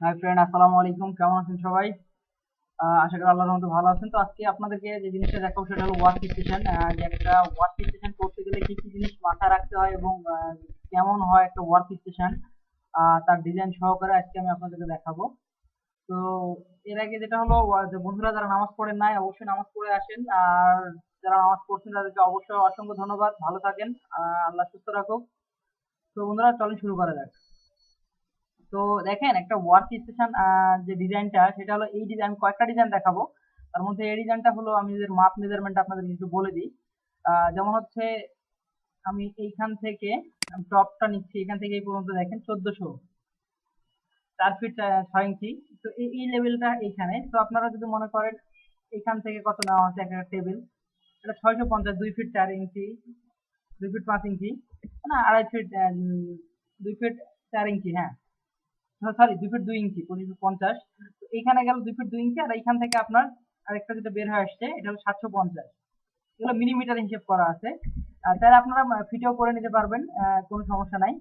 Hi friend আসসালামু আলাইকুম। কেমন আছেন সবাই? আশা করি আল্লাহর ভালো আছেন। তো আজকে আপনাদেরকে যে জিনিসটা দেখাবো সেটা হলো ওয়ার্ক স্টেশন যে একটা ওয়ার্ক স্টেশন করতে গেলে কি কি জিনিস মাথায় রাখতে হয় এবং কেমন হয় একটা ওয়ার্ক স্টেশন তার ডিজাইন সহকারে আজকে আমি আপনাদেরকে দেখাবো। তো এর আগে যেটা হলো যে বন্ধুরা যারা নামাজ পড়েন নাই, অবশ্যই নামাজ পড়ে আসেন। আর যারা নামাজ পড়ছেন, তাদেরকে অবশ্যই অসংখ্য ধন্যবাদ। ভালো থাকেন। আল্লাহ সুস্থ রাখুক। তো বন্ধুরা, চলেন শুরু করা যাক। তো দেখেন একটা ওয়ার্ক স্টেশন যে ডিজাইনটা সেটা হলো এই ডিজাইন কয়েকটা ডিজাইন দেখাবো। তার মধ্যে এই ডিজাইনটা হলো আমি যদি মাপ মেজারমেন্ট আপনাদের একটু বলে দিই। যেমন হচ্ছে আমি এইখান থেকে টপটা নিচ্ছি এখান থেকে এই পর্যন্ত দেখেন চোদ্দশো চার ফিট ছয় ইঞ্চি। তো এই লেভেলটা এইখানে। তো আপনারা যদি মনে করেন এইখান থেকে কত নেওয়া হচ্ছে একটা টেবিল এটা ছয়শো পঞ্চাশ, দুই ফিট চার ইঞ্চি, দুই ফিট পাঁচ ইঞ্চি। না, আড়াই ফিট দুই ফিট চার ইঞ্চি হ্যাঁ। সরি দুই ফিট দুই ইঞ্চি পঁচিশশো পঞ্চাশ। তো এইখানে গেল দুই ফিট দুই ইঞ্চি, আর এইখান থেকে আপনার আরেকটা যেটা বের হয়ে আসছে, এটা হলো সাতশো পঞ্চাশ। এগুলো মিলিমিটার হিসেব করা আছে। আর তাহলে আপনারা ফিটেও করে নিতে পারবেন কোনো সমস্যা নাই।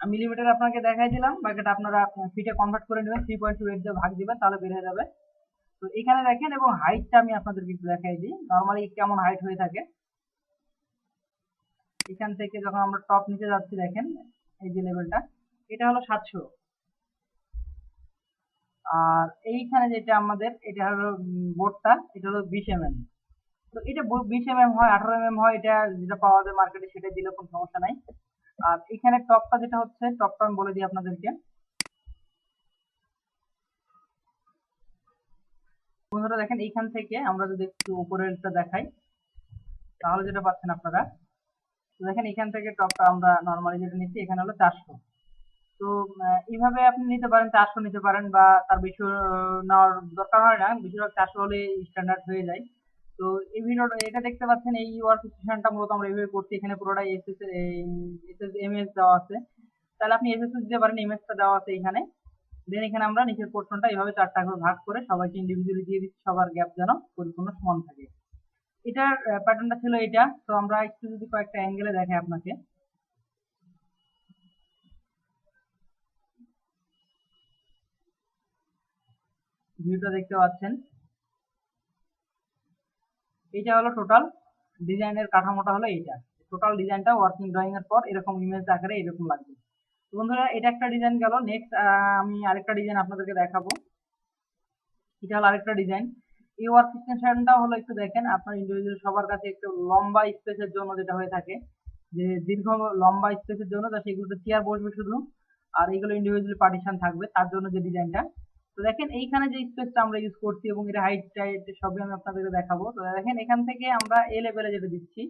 মিলিমিটার আপনাকে দেখাই দিলাম, বাকিটা আপনারা ফিটে কনভার্ট করে নেবেন থ্রি পয়েন্ট টু এইট দিয়ে ভাগ দিবেন, তাহলে বের হয়ে যাবে। তো এখানে দেখেন, এবং হাইটটা আমি আপনাদেরকে একটু দেখাই দিই। নর্মালি কেমন হাইট হয়ে থাকে? এখান থেকে যখন আমরা টপ নিচে যাচ্ছি, দেখেন, এই যে লেভেলটা এটা হলো সাতশো। আর এইখানে যেটা আমাদের, এটা হলো বোর্ডটা, এটা হলো বিশ এম এম তো এটা বিশ এম এম হয়, আঠারো এম এম হয়, এটা যেটা পাওয়া যায় মার্কেটে, সেটা দিলে কোনো সমস্যা নাই। আর এখানে টপটা যেটা হচ্ছে, টপটা আমি বলে দিই আপনাদেরকে। বন্ধুরা দেখেন, এইখান থেকে আমরা যদি একটু উপরেরটা দেখাই, তাহলে যেটা পাচ্ছেন আপনারা। দেখেন এখান থেকে টপটা আমরা নর্মালি যেটা নিচ্ছি, এখানে হলো চারশো। তো এইভাবে আপনি নিতে পারেন, চারশো নিতে পারেন বা তার বেশি নেওয়ার দরকার হয় না। বেশিরভাগ চারশো হলে স্ট্যান্ডার্ড হয়ে যায়। তো এই ভিডিওটা এটা দেখতে পাচ্ছেন, এই ওয়ার্ক স্টেশনটা মূলত আমরা এইভাবে করছি। এখানে পুরোটাই এসএস এসএস এমএস দেওয়া আছে। তাহলে আপনি এস এসএস দিতে পারেন এমএসটা দেওয়া আছে এখানে। দেন এখানে আমরা নিচের পোর্শনটা এইভাবে চারটা করে ভাগ করে সবাইকে ইন্ডিভিজুয়ালি দিয়ে দিচ্ছি, সবার গ্যাপ যেন পরিপূর্ণ সমান থাকে। এটার প্যাটার্নটা ছিল এটা। তো আমরা একটু যদি কয়েকটা অ্যাঙ্গেলে দেখাই আপনাকে। ভিউটা দেখতে পাচ্ছেন। এইটা হলো টোটাল ডিজাইনের কাঠামোটা হলো এইটা। টোটাল ডিজাইনটা ওয়ার্কিং ড্রয়িং এর পর এরকম ইমেজ আকারে এরকম লাগবে। বন্ধুরা, এটা একটা ডিজাইন গেল। নেক্সট আমি আরেকটা ডিজাইন আপনাদেরকে দেখাবো। এটা হলো আরেকটা ডিজাইন এই ওয়ার্ক স্টেশনটা হলো একটু দেখেন। আপনার ইন্ডিভিজুয়াল সবার কাছে একটু লম্বা স্পেসের জন্য যেটা হয়ে থাকে, যে দীর্ঘ লম্বা স্পেসের জন্য, তা সেগুলোতে চেয়ার বসবে শুধু। আর এইগুলো ইন্ডিভিজুয়াল পার্টিশন থাকবে, তার জন্য যে ডিজাইনটা তো দেখেন এইখানে যে স্পেসটা আমরা ইউজ করছি এবং এটা হাইট টাইট সবই আমি আপনাদেরকে দেখাবো, তো দেখেন এখান থেকে আমরা এ লেভেলে যেটা দিচ্ছি,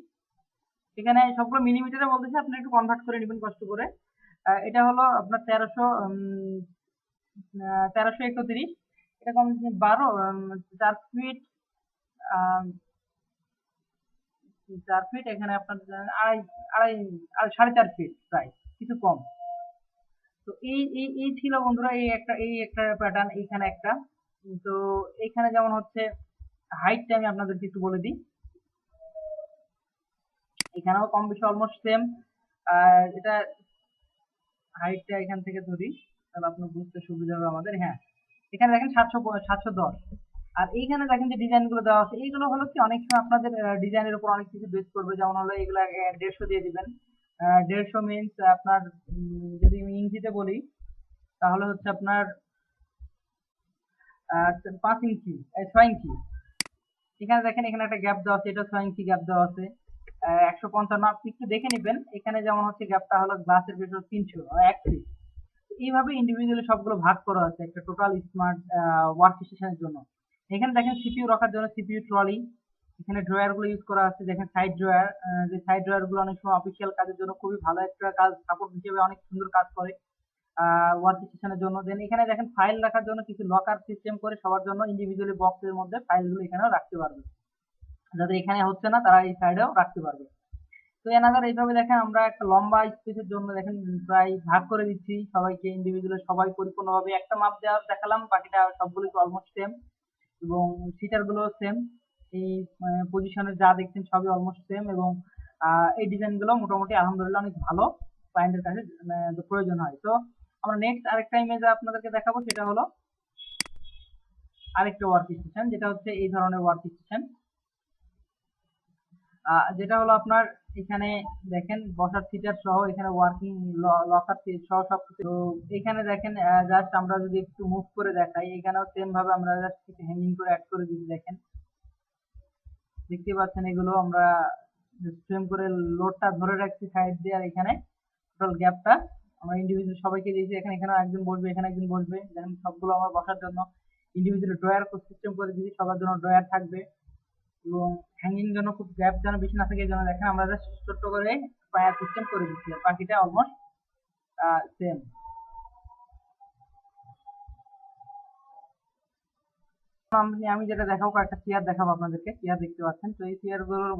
এখানে সবগুলো মিলিমিটারে বলতেছে আপনি একটু কনভার্ট করে নেবেন কষ্ট করে। এটা হলো আপনার তেরোশো তেরোশো একত্রিশ, এটা কম বারো চার ফিট চার ফিট এখানে আপনার আড়াই আড়াই সাড়ে চার ফিট প্রায়, কিছু কম। তো এই এই এই ছিল বন্ধুরা এই একটা এই একটা প্যাটার্ন এইখানে একটা। তো এইখানে যেমন হচ্ছে হাইটটা আমি আপনাদেরকে একটু বলে দিই। এখানেও কম বেশি অলমোস্ট সেম আর এটা হাইটটা এখান থেকে ধরি, তাহলে আপনার বুঝতে সুবিধা হবে আমাদের। হ্যাঁ এখানে দেখেন সাতশো সাতশো দশ। আর এইখানে দেখেন যে ডিজাইনগুলো দেওয়া আছে, এইগুলো হলো কি, অনেক সময় আপনাদের ডিজাইনের উপর অনেক কিছু বেস করবে। যেমন হলো এগুলো দেড়শো দিয়ে দিবেন। দেড়শো মিনস আপনার যদি আমি ইঞ্চিতে বলি, তাহলে হচ্ছে আপনার পাঁচ ইঞ্চি ছয় ইঞ্চি। এখানে দেখেন, এখানে একটা গ্যাপ দেওয়া আছে, এটা ছয় ইঞ্চি গ্যাপ দেওয়া আছে। একশো পঞ্চান্ন, আপনি একটু দেখে নেবেন। এখানে যেমন হচ্ছে গ্যাপটা হলো গ্লাসের ভেতর তিনশো এক ফিট এইভাবে ইন্ডিভিজুয়ালি সবগুলো ভাগ করা আছে, একটা টোটাল স্মার্ট ওয়ার্ক স্টেশনের জন্য। এখানে দেখেন সিপিইউ রাখার জন্য সিপিইউ ট্রলি এখানে ড্রয়ারগুলো ইউজ করা আছে। দেখেন সাইড ড্রয়ার যে সাইড ড্রয়ারগুলো অনেক সময় অফিসিয়াল কাজের জন্য খুবই ভালো একটা কাজ সাপোর্ট হিসেবে অনেক সুন্দর কাজ করে ওয়ার্ক স্টেশনের জন্য। দেন এখানে দেখেন ফাইল রাখার জন্য কিছু লকার সিস্টেম করে সবার জন্য ইন্ডিভিজুয়ালি বক্সের মধ্যে ফাইলগুলো এখানেও রাখতে পারবে। যাদের এখানে হচ্ছে না, তারা এই সাইডেও রাখতে পারবে। তো এনাদার এইভাবে দেখেন আমরা একটা লম্বা স্পেসের জন্য দেখেন প্রায় ভাগ করে দিচ্ছি সবাইকে ইন্ডিভিজুয়াল সবাই পরিপূর্ণভাবে। একটা মাপ দেওয়া দেখালাম, বাকিটা সবগুলো অলমোস্ট সেম এবং সিটারগুলো সেম এই পজিশনে যা দেখছেন সবই অলমোস্ট সেম এবং এই ডিজাইনগুলো মোটামুটি আলহামদুলিল্লাহ অনেক ভালো ক্লায়েন্টের কাছে আহ, প্রয়োজন হয়। তো আমরা নেক্সট আরেকটা ইমেজ আপনাদেরকে দেখাবো সেটা হলো আরেকটা ওয়ার্ক স্টেশন যেটা হচ্ছে এই ধরনের ওয়ার্ক স্টেশন যেটা হলো আপনার এখানে দেখেন বসার সিটার সহ এখানে ওয়ার্কিং লকার সহ সব কিছু এখানে দেখেন জাস্ট আমরা যদি একটু মুভ করে দেখাই এখানেও সেম ভাবে আমরা জাস্ট কিছু হ্যাঙ্গিং করে অ্যাড করে যদি দেখেন দেখতে পাচ্ছেন এগুলো আমরা ফ্রেম করে লোডটা ধরে রাখছি সাইড দিয়ে আর এখানে টোটাল গ্যাপটা আমরা ইন্ডিভিজুয়াল সবাইকে দিয়েছি, এখানে এখানে একজন বসবে, এখানে একজন বসবে। দেখেন সবগুলো আমার বসার জন্য ইন্ডিভিজুয়াল ড্রয়ার সিস্টেম করে দিয়েছি, সবার জন্য ড্রয়ার থাকবে। এবং হ্যাঙ্গিং জন্য খুব গ্যাপ যেন বেশি না থাকে যেন দেখেন আমরা জাস্ট ছোট্ট করে পায়ার সিস্টেম করে দিচ্ছি। আর বাকিটা অলমোস্ট সেম আমি যেটা দেখাবো, কয়েকটা চেয়ার দেখাবো আপনাদেরকে। চেয়ার দেখতে পাচ্ছেন। তো এই চেয়ারগুলোর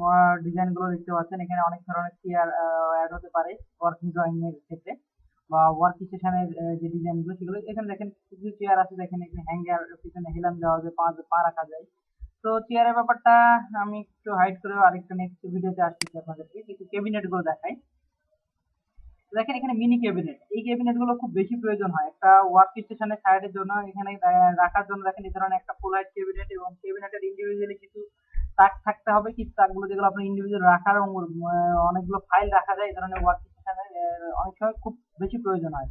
ডিজাইনগুলো দেখতে পাচ্ছেন। এখানে অনেক ধরনের চেয়ার অ্যাড হতে পারে ওয়ার্কিং ড্রয়িং এর ক্ষেত্রে বা ওয়ার্ক স্টেশনের যে ডিজাইনগুলো, সেগুলো এখানে দেখেন কিছু চেয়ার আছে। দেখেন এখানে হ্যাঙ্গার পিছনে হেলান দেওয়া যায় পা পা রাখা যায়। তো চেয়ারের ব্যাপারটা আমি একটু হাইড করে আরেকটা নেক্সট ভিডিওতে আসতেছি আপনাদেরকে। কিছু ক্যাবিনেটগুলো দেখাই। দেখেন এখানে মিনি ক্যাবিনেট এই ক্যাবিনেটগুলো খুব বেশি প্রয়োজন হয়। একটা ওয়ার্ক স্টেশনের সাইডের জন্য, এখানে রাখার জন্য দেখেন এই ধরনের একটা ফুল হাইট ক্যাবিনেট এবং ক্যাবিনেটের ইন্ডিভিজুয়ালি কিছু তাক থাকতে হবে। কিছু তাকগুলো যেগুলো আপনার ইন্ডিভিজুয়াল রাখার অনেকগুলো ফাইল রাখা যায়, এই ধরনের ওয়ার্ক স্টেশনের অনেক সময় খুব বেশি প্রয়োজন হয়।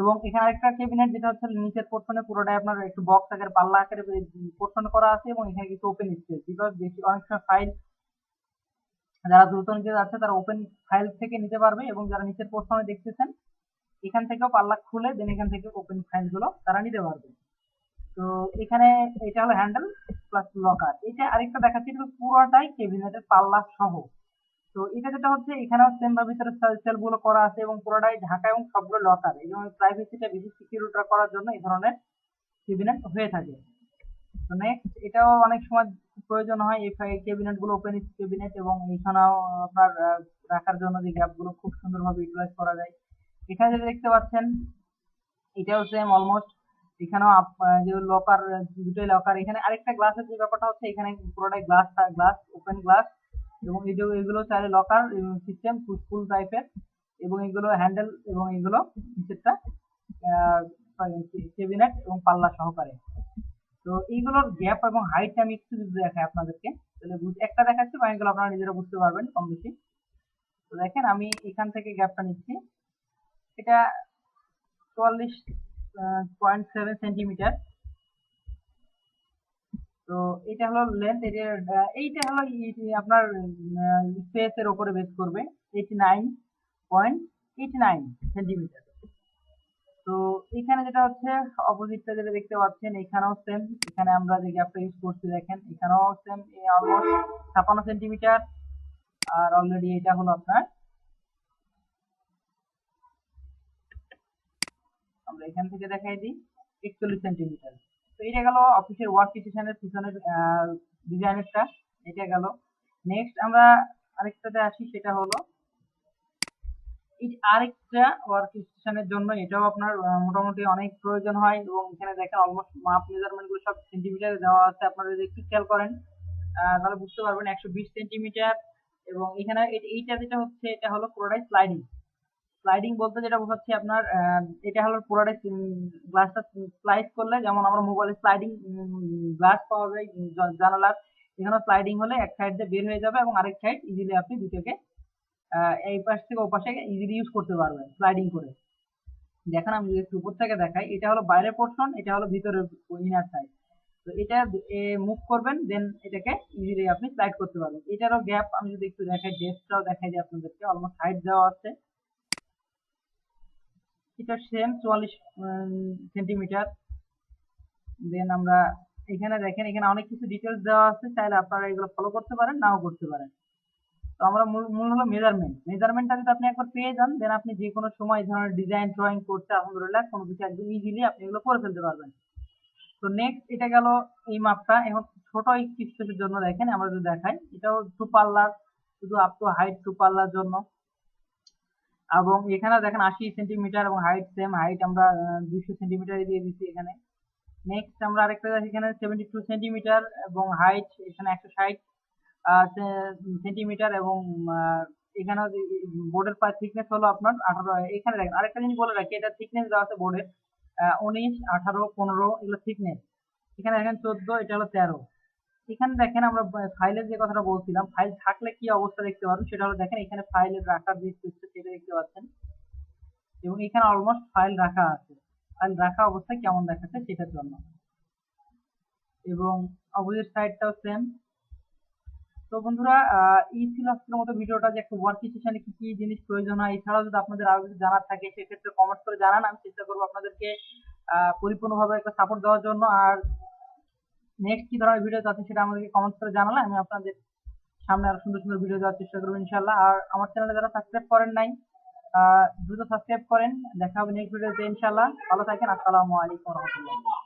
এবং এখানে আরেকটা ক্যাবিনেট যেটা হচ্ছে নিচের পোর্শনে পুরোটাই আপনার একটু বক্স আকারে, পাল্লা আকারে পোর্শন করা আছে এবং এখানে কিছু ওপেন স্পেস বিকজ বেশি, অনেক সময় ফাইল যারা দ্রুত নিতে যাচ্ছে তারা ওপেন ফাইল থেকে নিতে পারবে এবং যারা নিচের পোর্শনে দেখতেছেন, এখান থেকেও পাল্লা খুলে দেন এখান থেকে ওপেন ফাইলগুলো তারা নিতে পারবে। তো এখানে এটা হলো হ্যান্ডেল প্লাস লকার এটা আরেকটা দেখাচ্ছি, এটা পুরোটাই ক্যাবিনেটের পাল্লা সহ। তো এটা যেটা হচ্ছে, এখানেও সেম ভাবে ভিতরে সেলগুলো করা আছে এবং পুরোটাই ঢাকা এবং সবগুলো লকার জন্য প্রাইভেসিটা বেশি সিকিউরিটি করার জন্য এই ধরনের কেবিনেট হয়ে থাকে। নেক্সট এটাও অনেক সময় প্রয়োজন হয় এই ক্যাবিনেটগুলো ওপেন ক্যাবিনেট এবং এখানেও আপনার রাখার জন্য যে গ্যাপগুলো খুব সুন্দরভাবে ইউটিলাইজ করা যায়। এখানে যেটা দেখতে পাচ্ছেন, এটাও সেম অলমোস্ট এখানেও যে লকার দুটোই লকার এখানে আরেকটা গ্লাসের যে ব্যাপারটা হচ্ছে, এখানে পুরোটাই গ্লাস গ্লাস ওপেন গ্লাস এবং এই যে, এগুলো চাইলে লকার সিস্টেম ফুল টাইপের এবং এগুলো হ্যান্ডেল এবং এগুলো নিচেরটা ক্যাবিনেট এবং পাল্লা সহকারে। তো এইগুলোর গ্যাপ এবং হাইটটা আমি একটু যদি দেখাই আপনাদেরকে, তাহলে একটা দেখাচ্ছি, বাকিগুলো আপনারা নিজেরা বুঝতে পারবেন কম বেশি তো দেখেন, আমি এখান থেকে গ্যাপটা নিচ্ছি। এটা চুয়াল্লিশ পয়েন্ট সেভেন সেন্টিমিটার তো এটা হলো লেন্থ এটা এইটা হলো আপনার স্পেস এর উপরে বেস করবে eighty nine point eighty nine centimetre তো এখানে যেটা হচ্ছে অপোজিটটা যেটা দেখতে পাচ্ছেন, এখানেও সেম এখানে আমরা যে গ্যাপটা ইউজ করছি, দেখেন, এখানেও সেম অলমোস্ট ছাপান্ন সেন্টিমিটার আর অলরেডি এটা হলো আপনার। আমরা এখান থেকে দেখাই দিই, একচল্লিশ সেন্টিমিটার তো এটা গেল অফিসের ওয়ার্ক স্টেশনের পিছনের ডিজাইনেরটা এটা গেল। নেক্সট আমরা আরেকটাতে আসি, সেটা হলো আরেকটা ওয়ার্ক স্টেশনের জন্য এটাও আপনার মোটামুটি অনেক প্রয়োজন হয় এবং এখানে দেখেন অলমোস্ট মাপ মেজারমেন্টগুলো সব সেন্টিমিটারে দেওয়া আছে। আপনারা যদি একটু খেয়াল করেন তাহলে বুঝতে পারবেন একশো বিশ সেন্টিমিটার এবং এখানে এইটা যেটা হচ্ছে, এটা হলো পুরোটাই স্লাইডিং স্লাইডিং বলতে যেটা বোঝাচ্ছি আপনার এটা হলো পুরোটাই গ্লাসটা স্লাইড করলে, যেমন আমরা মোবাইলে স্লাইডিং গ্লাস পাওয়া যায় জানালার। এখানে স্লাইডিং হলে এক সাইড দিয়ে বের হয়ে যাবে এবং আরেক সাইড ইজিলি আপনি দুটোকে এই পাশ থেকে ও পাশে ইজিলি ইউজ করতে পারবেন স্লাইডিং করে। দেখেন আমি যদি একটু উপর থেকে দেখাই, এটা হলো বাইরের পোর্শন এটা হলো ভিতরের ইনার সাইড তো এটা মুভ করবেন দেন এটাকে ইজিলি আপনি স্লাইড করতে পারবেন। এটারও গ্যাপ আমি যদি একটু দেখাই ডেপথটাও দেখাই দিই আপনাদেরকে অলমোস্ট হাইট দেওয়া আছে। এটা সেম চুয়াল্লিশ সেন্টিমিটার দেন আমরা এখানে দেখেন, এখানে অনেক কিছু ডিটেলস দেওয়া আছে, চাইলে আপনারা এগুলো ফলো করতে পারেন, নাও করতে পারেন। তো আমরা মূল হলো মেজারমেন্ট মেজারমেন্টটা যদি আপনি একবার পেয়ে যান দেন আপনি যে কোনো সময় ধরনের ডিজাইন ড্রয়িং করতে আলহামদুলিল্লাহ কোনো কিছু একদম ইজিলি আপনি এগুলো করে ফেলতে পারবেন। তো নেক্সট এটা গেল এই মাপটা এখন ছোট একটি স্পেসের জন্য দেখেন, আমরা যদি দেখাই, এটাও টু পাল্লার শুধু আপ টু হাইট টু পাল্লার জন্য। এবং এখানে দেখেন আশি সেন্টিমিটার এবং হাইট সেম হাইট আমরা দুইশো সেন্টিমিটার দিয়ে দিচ্ছি এখানে। নেক্সট আমরা আরেকটা দেখি, এখানে সেভেন্টি টু সেন্টিমিটার এবং হাইট এখানে একশো ষাট। সেন্টিমিটার এবং এখানে বোর্ডের প্রায় থিকনেস হলো আপনার আঠারো, এখানে দেখেন, আরেকটা জিনিস বলে রাখি, এটা থিকনেস দেওয়া আছে বোর্ডের উনিশ, আঠারো, পনেরো, এগুলো থিকনেস এখানে দেখেন চোদ্দ, এটা হলো তেরো। এখানে দেখেন আমরা ফাইলের যে কথাটা বলছিলাম ফাইল থাকলে কি অবস্থা দেখতে পারবেন সেটা হলো দেখেন, এখানে ফাইলের রাখার যে সিস্টেম সেটা দেখতে পাচ্ছেন। এবং এখানে অলমোস্ট ফাইল রাখা আছে। ফাইল রাখা অবস্থায় কেমন দেখাচ্ছে, সেটার জন্য। এবং অপোজিট সাইডটাও সেম তো বন্ধুরা এই ছিল আজকের মতো ভিডিওটা যে একটা ওয়ার্ক সেশনে কি কি জিনিস প্রয়োজন হয়, এছাড়াও যদি আপনাদের আরও কিছু জানার থাকে, সেক্ষেত্রে কমেন্ট করে জানান, আমি চেষ্টা করব আপনাদেরকে পরিপূর্ণভাবে একটা সাপোর্ট দেওয়ার জন্য। আর নেক্সট কি ধরনের ভিডিও আছে সেটা আমাদেরকে কমেন্ট করে জানালে আমি আপনাদের সামনে আরও সুন্দর সুন্দর ভিডিও দেওয়ার চেষ্টা করব ইনশাল্লাহ আর আমার চ্যানেলে যারা সাবস্ক্রাইব করেন নাই দ্রুত সাবস্ক্রাইব করেন। দেখা হবে নেক্সট ভিডিওতে ইনশাল্লাহ ভালো থাকেন, আসসালামু আলাইকুম রহমতুল্লাহ।